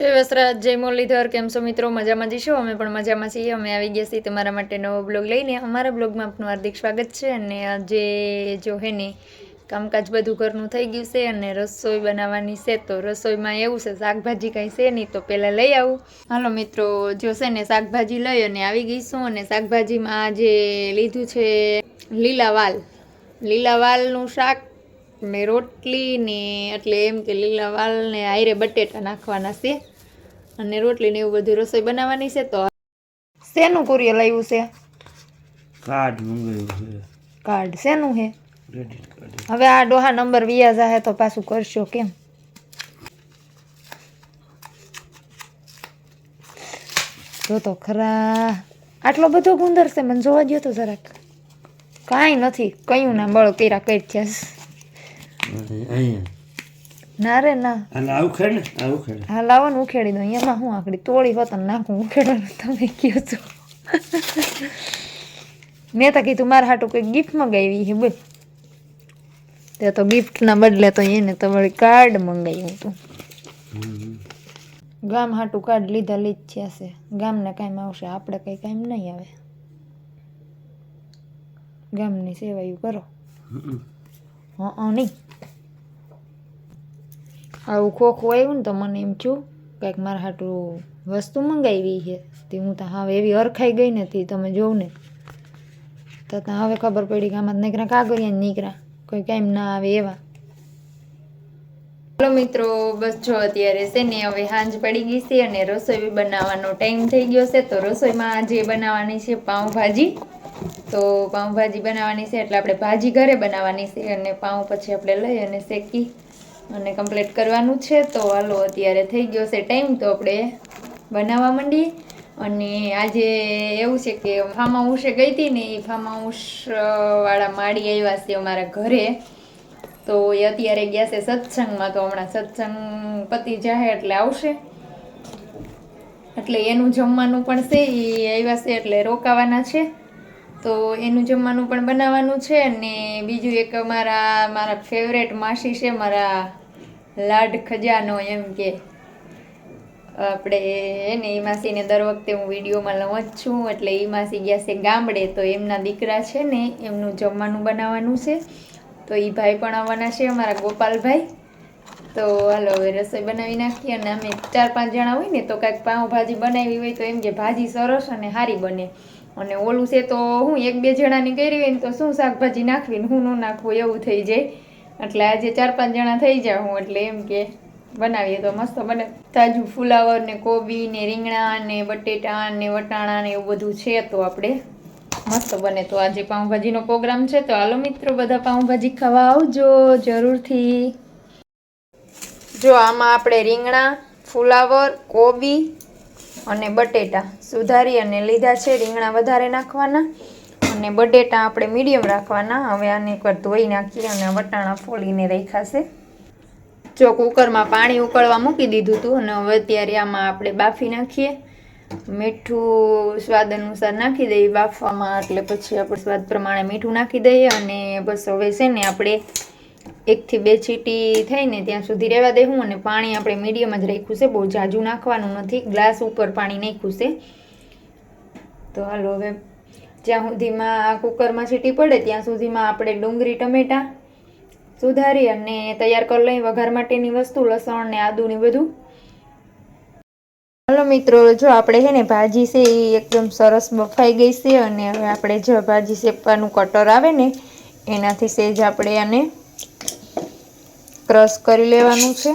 જય વસરાજ જય મુરલીધર, કેમ છો મિત્રો? મજામાં જઈશું અમે પણ મજામાં છીએ. અમે આવી ગયા છીએ તમારા માટે નવો બ્લોગ લઈને. અમારા બ્લોગમાં આપનું હાર્દિક સ્વાગત છે અને આજે જો હે ને કામકાજ બધું ઘરનું થઈ ગયું છે અને રસોઈ બનાવવાની છે, તો રસોઈમાં એવું છે, શાકભાજી કાંઈ છે નહીં, તો પહેલાં લઈ આવું. હાલો મિત્રો, જો છે ને શાકભાજી લઈ અને આવી ગઈ છું અને શાકભાજીમાં આજે લીધું છે લીલા વાલ. લીલા વાલનું શાક ને રોટલી ને એટલે એમ કે લીલા વાલને આયરે બટેટા નાખવાના છે. અને રોટલી ને એવું બધું રસોઈ બનાવવાની છે તો શેનું કુરિયર લાવ્યું છે? કાર્ડ મંગાવ્યું છે. કાર્ડ શેનું હે હવે આ ડોહા નંબર વ્યાજ જાહે તો પાછું કરશો કેમ? જો તો ખરા. આટલો બધો ગુંદર છે મને જોવા દ્યો તો જરાક. કાંઈ નથી કયું ના બળ કર્યા કઈ છે. અહીંયા. ના રે ના. અને આવું ખેડ ને? આવું ખેડ હા લાવો ને ઉખેડી દો એમાં હું આકડી તોડી હોત ને નાખું ઉખેડવાનું તમે કહો છો? મેં તો કીધું મારા હાટું કોઈ ગિફ્ટ મંગાવી છે બોલ. તે તો ગિફ્ટના બદલે તો એને તો વળી કાર્ડ મંગાવ્યું હતું. ગામ હાટું કાર્ડ લીધા લીધ છે હશે ગામને કાંઈ આવશે આપણે કંઈ કાંઈ નહીં આવે. ગામની સેવાયું કરો. હા નહીં. આવું ખોખું આવ્યું ને તો મને એમ થયું, કંઈક મારા હાટું વસ્તુ મંગાવી છે. તે હું તો હવે એવી અરખાઈ ગઈ નથી, તમે જોઉં ને. તો ત્યાં હવે ખબર પડી કે આમાં નીકળ્યા કાગળિયા નીકળ્યા, કોઈ કાંઈ ના આવે એવા. હલો મિત્રો, બસ જો અત્યારે છે ને હવે સાંજ પડી ગઈ છે અને રસોઈ બનાવવાનો ટાઈમ થઈ ગયો છે. તો રસોઈમાં આજે બનાવવાની છે પાઉંભાજી. તો પાઉંભાજી બનાવવાની છે એટલે આપણે ભાજી ઘરે બનાવવાની છે અને પાઉં પછી આપણે લઈ અને શેકી. અને કમ્પ્લીટ કરવાનું છે. તો હાલો, અત્યારે થઈ ગયો છે ટાઈમ તો આપણે બનાવવા માંડીએ. અને આજે એવું છે કે ફાર્મ હાઉસે ગઈ હતી ને, એ ફાર્મ હાઉસ વાળા માળી આવ્યા છે અમારા ઘરે. તો એ અત્યારે ગયા છે સત્સંગમાં. તો હમણાં સત્સંગ પતિ જાય એટલે આવશે. એટલે એનું જમવાનું પણ છે, એ આવ્યા છે એટલે રોકાવાના છે. તો એનું જમવાનું પણ બનાવવાનું છે. અને બીજું એક અમારા મારા ફેવરેટ માસી છે, મારા લાડ ખજાનો એમ કે. આપણે એને એ માસીને દર વખતે હું વિડીયોમાં લઉં જ છું, એટલે એ માસી ગયા છે ગામડે, તો એમના દીકરા છે ને, એમનું જમવાનું બનાવવાનું છે. તો એ ભાઈ પણ આવવાના છે, અમારા ગોપાલભાઈ. તો હાલો, હવે રસોઈ બનાવી નાખીએ અને અમે ચાર પાંચ જણા હોય ને, તો કાંઈક પાઉંભાજી બનાવી હોય તો એમ કે ભાજી સરસ અને સારી બને. અને ઓલું છે તો હું એક બે જણાની કરી હોય ને, તો શું શાકભાજી નાખવી હું ન નાખવું, એવું થઈ જાય. એટલે આજે ચાર પાંચ જણા થઈ જાઉં એટલે એમ કે બનાવીએ તો મસ્ત બને. તાજું ફુલાવર ને કોબી ને રીંગણા ને બટેટા ને વટાણા ને એવું બધું છે તો આપણે મસ્ત બને. તો આજે પાઉંભાજીનો પ્રોગ્રામ છે તો હાલો મિત્રો બધા પાઉંભાજી ખાવા આવજો જરૂરથી. જો આમાં આપણે રીંગણા, ફુલાવર, કોબી અને બટેટા સુધારી અને લીધા છે. રીંગણા વધારે નાખવાના. અને બટેટા આપણે મીડિયમ રાખવાના. હવે આને એકવાર ધોઈ નાખીએ અને વટાણા ફોલીને રાખ્યા છે. જો કુકરમાં પાણી ઉકળવા મૂકી દીધું હતું અને હવે અત્યારે આમાં આપણે બાફી નાખીએ. મીઠું સ્વાદ અનુસાર નાખી દઈએ બાફવામાં, એટલે પછી આપણે સ્વાદ પ્રમાણે મીઠું નાખી દઈએ અને બસ હવે છે ને આપણે એકથી બે ચીટી થઈને ત્યાં સુધી રહેવા દેવું અને પાણી આપણે મીડિયમ જ રાખ્યું છે. બહુ જાજુ નાખવાનું નથી. ગ્લાસ ઉપર પાણી નાખ્યું છે. તો હાલો હવે જ્યાં સુધીમાં આ કુકરમાં સીટી પડે, ત્યાં સુધીમાં આપણે ડુંગળી, ટમેટાં સુધારી અને તૈયાર કરી લઈ વઘાર માટેની વસ્તુ, લસણ ને આદું ને બધું. હલો મિત્રો, જો આપણે છે ને ભાજી છે એ એકદમ સરસ બફાઈ ગઈ છે અને હવે આપણે જો ભાજી શેપવાનું કટર આવે ને, એનાથી સેજ આપણે આને ક્રશ કરી લેવાનું છે.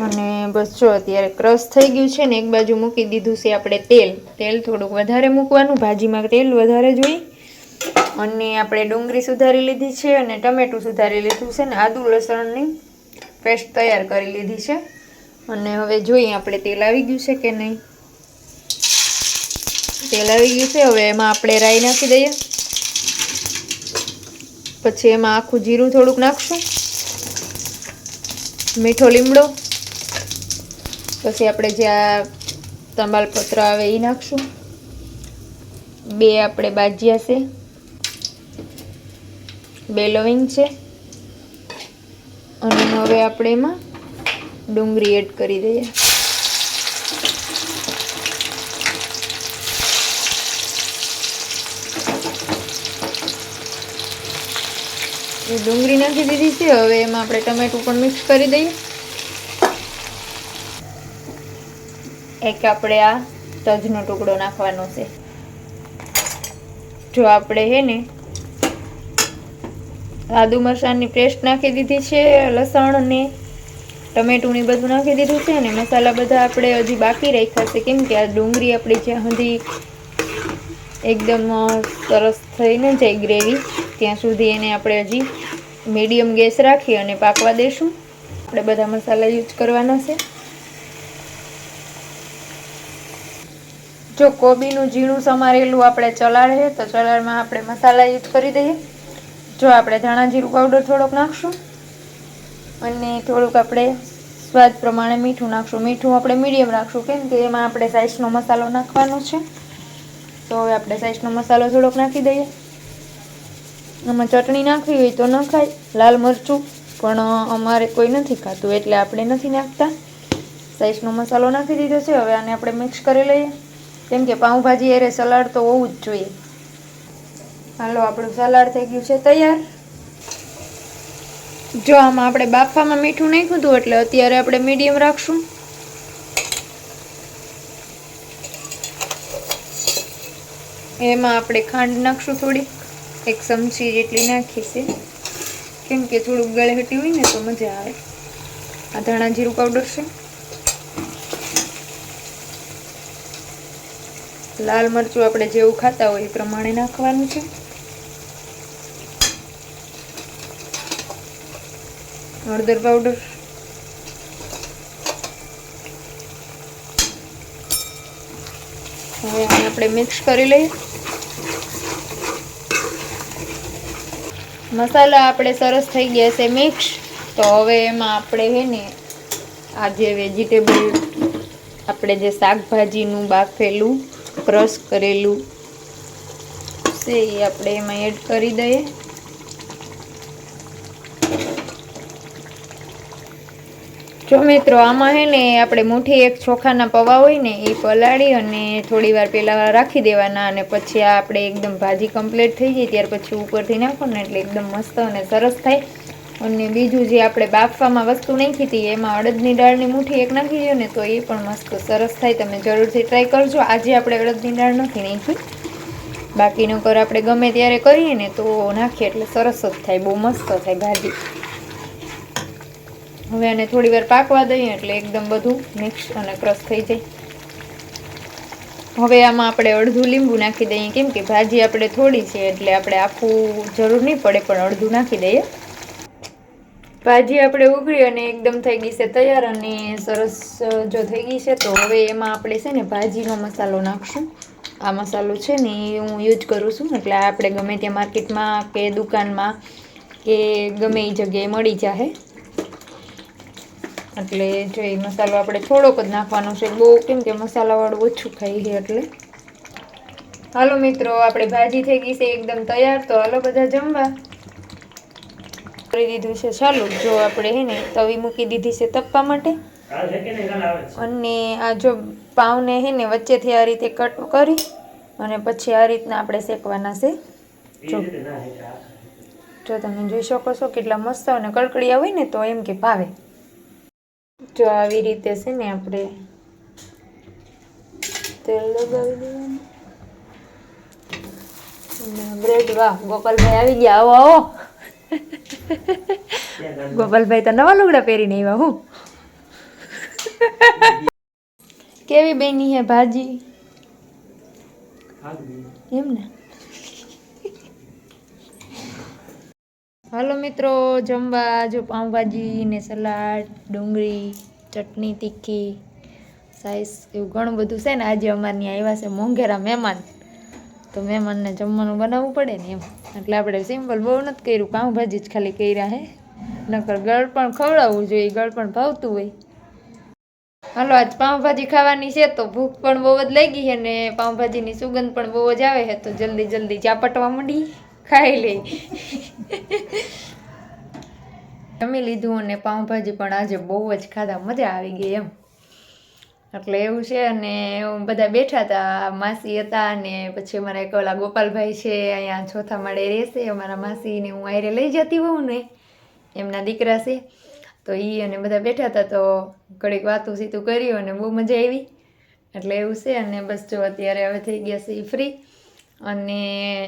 અને બસ જો અત્યારે ક્રશ થઈ ગયું છે ને, એક બાજુ મૂકી દીધું છે આપણે તેલ. તેલ થોડુંક વધારે મૂકવાનું, ભાજીમાં તેલ વધારે જોઈએ અને આપણે ડુંગળી સુધારી લીધી છે અને ટમેટું સુધારી લીધું છે ને, આદુ લસણની પેસ્ટ તૈયાર કરી લીધી છે. અને હવે જોઈએ આપણે તેલ આવી ગયું છે કે નહીં. તેલ આવી ગયું છે, હવે એમાં આપણે રાઈ નાખી દઈએ. પછી એમાં આખું જીરું થોડુંક નાખશું. મીઠો લીમડો. પછી આપણે જ્યાં તમાલપત્ર આવે એ નાખશું. બે આપણે બાજિયા છે. બે લવિંગ છે. અને હવે આપણે એમાં ડુંગળી એડ કરી દઈએ. ડુંગળી નાખી દીધી છે. હવે એમાં આપણે ટમેટું પણ મિક્સ કરી દઈએ. એક આપણે આ તજનો ટુકડો નાખવાનો છે. જો આપણે હે ને આદુ મરચાંની પેસ્ટ નાખી દીધી છે, લસણ ને ટમેટું ને બધું નાખી દીધું છે અને મસાલા બધા આપણે હજી બાકી રાખ્યા છે. કેમ કે આ ડુંગળી આપણી જ્યાં સુધી એકદમ સરસ થઈને જાય ગ્રેવી, ત્યાં સુધી એને આપણે હજી મીડિયમ ગેસ રાખી અને પાકવા દઈશું આપણે બધા મસાલા યુઝ કરવાના છે. જો કોબીનું ઝીણું સમારેલું આપણે ચલાડીએ તો ચલાડમાં આપણે મસાલા યુઝ કરી દઈએ. જો આપણે ધાણા જીરું પાવડર થોડોક નાખશું અને થોડુંક આપણે સ્વાદ પ્રમાણે મીઠું નાખશું. મીઠું આપણે મીડિયમ રાખશું, કેમ કે એમાં આપણે સાઈઝનો મસાલો નાખવાનો છે. તો હવે આપણે સાઈઝનો મસાલો થોડોક નાખી દઈએ. આમાં ચટણી નાખવી હોય તો નખાય, લાલ મરચું, પણ અમારે કોઈ નથી ખાતું, એટલે આપણે નથી નાખતા. સાઈઝનો મસાલો નાખી દીધો છે, હવે આને આપણે મિક્સ કરી લઈએ. કેમ કે પાઉંભાજી એરે સલાડ તો હોવું જ જોઈએ. હાલો, આપણું સલાડ થઈ ગયું છે તૈયાર. જો આમાં આપણે બાફામાં મીઠું નાખ્યું હતું, એટલે અત્યારે આપણે મીડિયમ રાખશું. એમાં આપણે ખાંડ નાખશું થોડીક એક ચમચી જેટલી નાખીશું કેમ કે થોડુંક ગળે હટી હોય ને તો મજા આવે. આ ધાણા જીરું પાવડર છે. લાલ મરચું આપણે જેવું ખાતા હોય એ પ્રમાણે નાખવાનું છે. હળદર પાવડર. હવે આને આપણે મિક્સ કરી લઈએ. મસાલા આપણે સરસ થઈ ગયા છે મિક્સ. તો હવે એમાં આપણે હે ને આ જે વેજીટેબલ આપણે જે શાકભાજીનું બાફેલું ક્રશ કરેલું છે એ આપણે એમાં એડ કરી દઈએ. જો મિત્રો, આમાં હે ને આપણે મુઠ્ઠી એક ચોખાના પૌવા હોય ને એ પલાળી અને થોડી વાર પહેલાં રાખી દેવાના અને પછી આપણે એકદમ ભાજી કમ્પ્લીટ થઈ જાય ત્યાર પછી ઉપરથી નાખો ને એટલે એકદમ મસ્ત અને સરસ થાય. અને બીજું જે આપણે બાફવામાં વસ્તુ નાખી હતી, એમાં અડદની દાળની મુઠ્ઠી એક નાખી દો ને, તો એ પણ મસ્ત સરસ થાય. તમે જરૂરથી ટ્રાય કરજો. આજે આપણે અડદની દાળ નથી નાખી. બાકીનો કર આપણે ગમે ત્યારે કરીએ ને, તો નાખીએ. એટલે સરસ જ થાય. બહુ મસ્ત થાય ભાજી. હવે આને થોડી વાર પાકવા દઈએ એટલે એકદમ બધું મિક્સ અને ક્રશ થઈ જાય. હવે આમાં આપણે અડધું લીંબુ નાખી દઈએ. કેમ કે ભાજી આપણે થોડી છે, એટલે આપણે આખું જરૂર નહીં પડે, પણ અડધું નાખી દઈએ. ભાજી આપણે ઉગળી અને એકદમ થઈ ગઈ છે તૈયાર અને સરસ જો થઈ ગઈ છે, તો હવે એમાં આપણે છે ને ભાજીનો મસાલો નાખશું. આ મસાલો છે ને એ હું યુઝ કરું છું, એટલે આપણે ગમે ત્યાં માર્કેટમાં કે દુકાનમાં કે ગમે એ જગ્યાએ મળી જાય એટલે જો એ મસાલો આપણે થોડોક જ નાખવાનો છે, બહુ કેમ કે મસાલાવાળું ઓછું ખાઈ છે એટલે. હાલો મિત્રો, આપણે ભાજી થઈ ગઈ છે એકદમ તૈયાર, તો હાલો બધા જમવા. કરી દીધું છે. ચાલો, જો આપણે હે ને તવી મૂકી દીધી છે તપવા માટે. અને આ જો પાવને હે ને વચ્ચેથી આ રીતે કટ કરી અને પછી આ રીતના આપણે શેકવાના છે. જો જો તમે જોઈ શકો છો કેટલા મસ્ત અને કડકડિયા હોય ને તો એમ કે ભાવે. જો આવી રીતે છે ને આપણે તેલ લગાવી દેવાનું. બ્રેડ વાહ, ગોપાલભાઈ આવી ગયા. આવો આવો. ગોપાલભાઈ તો નવા લુગડા પહેરીને આવ્યા હું કેવી બેની હે ભાજી એમ ને હાલો મિત્રો જમવા જો પાઉંભાજી ને સલાડ ડુંગળી ચટણી તીખી સાઈસ એવું ઘણું બધું છે ને આજે અમારે ત્યાં આવ્યા છે મોંઘેરા મહેમાન તો મહેમાનને જમવાનું બનાવવું પડે ને એમ. એટલે આપણે સિમ્પલ બહુ નથી કર્યું, પાઉંભાજી જ ખાલી કર્યા હે. નકર ગળ પણ ખવડાવવું જોઈએ ગળ પણ ભાવતું હોય. હાલો, આજ પાઉંભાજી ખાવાની છે તો ભૂખ પણ બહુ જ લાગી છે ને પાઉંભાજીની સુગંધ પણ બહુ જ આવે છે. તો જલ્દી જલ્દી ચાપટવા માંડી, ખાઈ લઈ જમી લીધું અને પાઉંભાજી પણ આજે બહુ જ ખાધા, મજા આવી ગઈ એમ. એટલે એવું છે અને બધા બેઠા હતા માસી હતા અને પછી અમારા એક ઓલા ગોપાલભાઈ છે, અહીંયા ચોથા માળે રહેશે, અમારા માસીને હું આયરે લઈ જતી હોઉં ને, એમના દીકરા છે. તો એ અને બધા બેઠા હતા તો ઘડીક વાતું સીતું કર્યું અને બહુ મજા આવી. એટલે એવું છે અને બસ જો અત્યારે હવે થઈ ગયા છે ફ્રી અને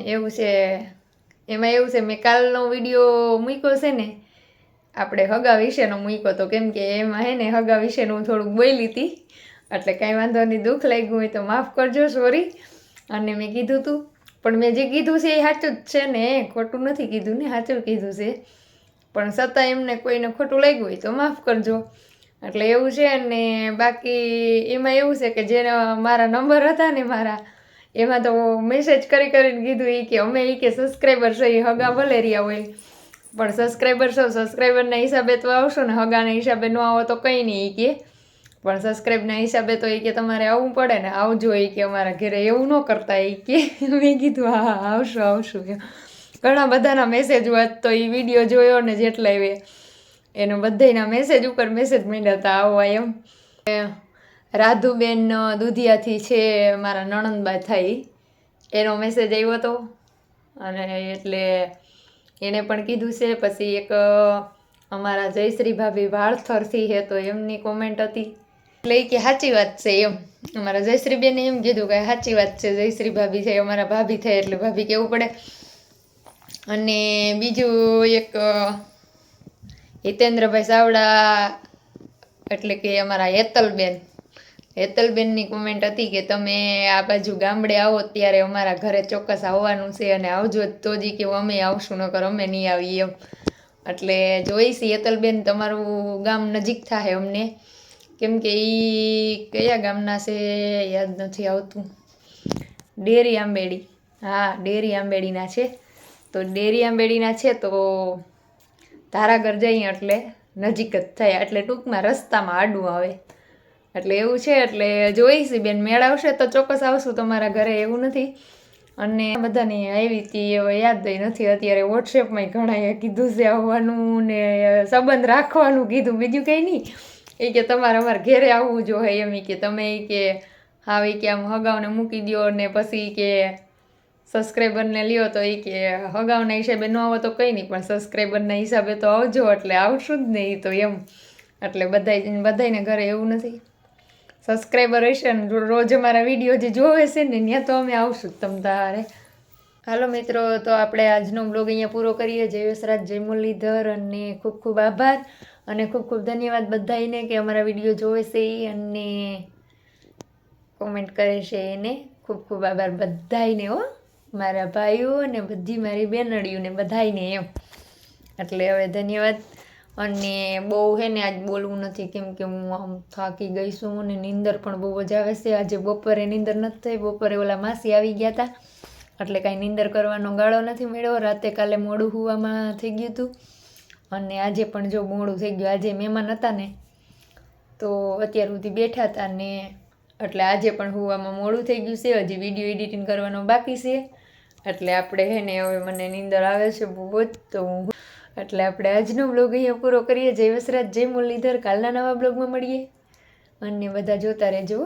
એવું છે, એમાં એવું છે, મેં કાલનો વીડિયો મૂક્યો છે ને, આપણે હગા વિશેનો મૂક્યો તો કેમ કે એમાં હે ને હગા વિશેનું થોડુંક બોલી હતી એટલે કાંઈ વાંધો નહીં, દુઃખ લાગ્યું હોય તો માફ કરજો સોરી અને મેં કીધું હતું પણ મેં જે કીધું છે એ સાચું જ છે ને, ખોટું નથી કીધું ને, સાચું કીધું છે. પણ છતાં એમને કોઈને ખોટું લાગ્યું હોય તો માફ કરજો. એટલે એવું છે ને, બાકી એમાં એવું છે કે જે મારા નંબર હતા ને મારા, એમાં તો મેસેજ કરી કરીને કીધું એ કે અમે એ કે સબસ્ક્રાઈબર છે એ હગા ભલે રહ્યા હોય. પણ સબસ્ક્રાઈબર છો સબસ્ક્રાઈબરના હિસાબે તો આવશો ને, હગાના હિસાબે ન આવો તો કંઈ નહીં એ કે. પણ સબસ્ક્રાઈબના હિસાબે તો એ કે તમારે આવવું પડે ને આવજો એ કે અમારા ઘરે એવું ન કરતા એ કે. મેં કીધું, હા આવશું આવશું. એમ ઘણા બધાના મેસેજ તો એ વીડિયો જોયો ને જેટલા એ એનો બધાયના મેસેજ ઉપર મેસેજ માંડ્યા હતા આવવા એમ. રાધુબેન દુધિયાથી છે, મારા નણંદબા થાય. એનો મેસેજ આવ્યો હતો અને એટલે એણે પણ કીધું છે, પછી એક, અમારા જયશ્રી ભાભી વાળથરથી હે તો એમની કોમેન્ટ હતી. એટલે કે સાચી વાત છે એમ. અમારા જયશ્રી બેને એમ કીધું કે સાચી વાત છે, જયશ્રી ભાભી છે, અમારા ભાભી થાય એટલે ભાભી કહેવું પડે. અને બીજું એક હિતેન્દ્રભાઈ સાવડા, એટલે કે અમારા હેતલબેન. હેતલબેનની કોમેન્ટ હતી કે તમે આ બાજુ ગામડે આવો ત્યારે અમારા ઘરે ચોક્કસ આવવાનું છે અને આવજો તો જ કે અમે આવશું, નકર અમે નહીં આવીએ એમ. એટલે જોઈશી હેતલબેન, તમારું ગામ નજીક થાય અમને. કેમ કે એ કયા ગામના છે યાદ નથી આવતું. ડેરી આંબેડી. હા, ડેરી આંબેડીના છે. તો ડેરી આંબેડીના છે તો ધારાગર જઈએ એટલે નજીક જ થાય. એટલે ટૂંકમાં રસ્તામાં આડું આવે. એટલે એવું છે, એટલે જોઈશી બેન મેળવશે તો ચોક્કસ આવશું તમારા ઘરે, એવું નથી. અને બધાની આવી હતી યાદ નથી. અત્યારે વોટ્સએપમાં ઘણાએ કીધું છે આવવાનું ને સંબંધ રાખવાનું કીધું. બીજું કંઈ નહીં. એ કે તમારે અમારે ઘેરે આવવું જોઈએ એમ કે તમે એ કે હા એ કે આમ હગાવને મૂકી દ્યો ને પછી કે સબસ્ક્રાઈબરને લ્યો તો એ કે હગાવના હિસાબે ન આવો તો કંઈ નહીં, પણ સબસ્ક્રાઈબરના હિસાબે તો આવજો એટલે આવશું જ નહીં તો એમ. એટલે બધાય બધાયને ઘરે એવું નથી. સબસ્ક્રાઈબર હશે ને રોજ અમારા વીડિયો જે જોવે છે ને ત્યાં તો અમે આવશું તમ તારે. હાલો મિત્રો, તો આપણે આજનો બ્લોગ અહીંયા પૂરો કરીએ. જય વસરાજ, જય મુરલીધર અને ખૂબ ખૂબ આભાર. અને ખૂબ ખૂબ ધન્યવાદ બધાને કે અમારા વીડિયો જોવે છે અને કોમેન્ટ કરે છે એને. ખૂબ ખૂબ આભાર બધાને હો. મારા ભાઈઓ અને બધી મારી બેનડીઓને બધાને એમ. એટલે હવે ધન્યવાદ. અને બહુ હે ને આજ બોલવું નથી કેમ કે હું આમ થાકી ગઈ છું અને નીંદર પણ બહુ જ આવે છે. આજે બપોરે નીંદર નથી થઈ. બપોરે ઓલા માસી આવી ગયા હતા એટલે કાંઈ નીંદર કરવાનો ગાળો નથી મળ્યો. રાતે કાલે મોડું હોવામાં થઈ ગયું હતું. અને આજે પણ જો મોડું થઈ ગયું, આજે મહેમાન હતા ને, તો અત્યાર સુધી બેઠા હતા ને, એટલે આજે પણ હુવામાં મોડું થઈ ગયું છે, હજી વીડિયો એડિટિંગ કરવાનો બાકી છે. એટલે આપણે હે ને, હવે મને નીંદર આવે છે બહુ જ, તો હું એટલે આપણે આજનો બ્લોગ અહીંયા પૂરો કરીએ. જય વસરાજ, જય મુરલીધર, કાલના નવા બ્લોગમાં મળીએ. અને બધા જોતા રહેજો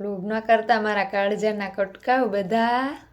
બ્લોગ ના કરતા મારા કાળજાના કટકાવ બધા.